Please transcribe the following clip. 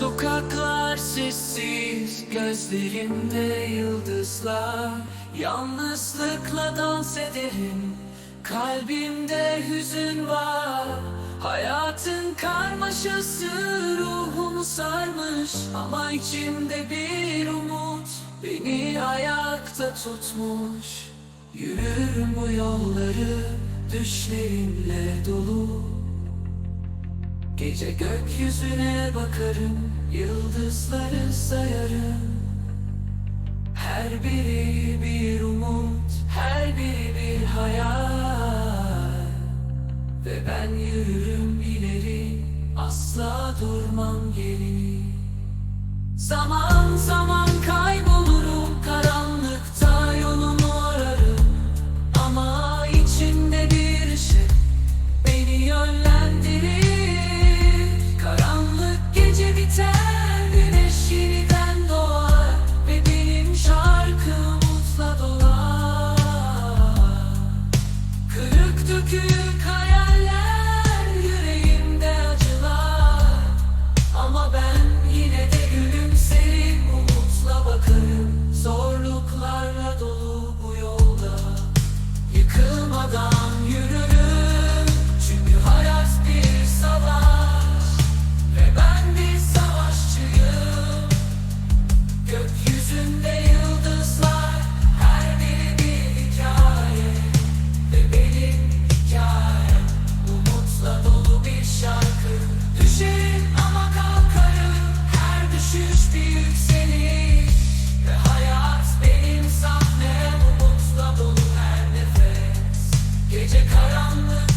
Sokaklar sessiz, gözlerimde yıldızlar. Yalnızlıkla dans ederim, kalbimde hüzün var. Hayatın karmaşası ruhumu sarmış Ama içimde bir umut beni ayakta tutmuş. Yürürüm bu yolları düşlerimle dolu Gece gökyüzüne bakarım, yıldızları sayarım. Her biri bir umut, her biri bir hayal. Ve ben yürürüm ileri, asla durmam geri. Zaman zaman Gece karanlık.